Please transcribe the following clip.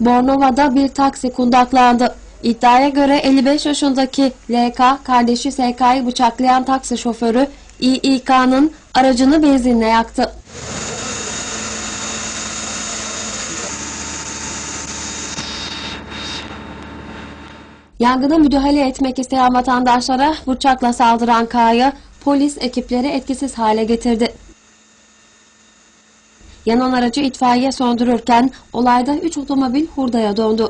Bornova'da bir taksi kundaklandı. İddiaya göre 55 yaşındaki LK kardeşi SK'yı bıçaklayan taksi şoförü İİK'nın aracını benzinle yaktı. Yangına müdahale etmek isteyen vatandaşlara bıçakla saldıran K'yı polis ekipleri etkisiz hale getirdi. Yanan aracı itfaiye söndürürken olayda 3 otomobil hurdaya döndü.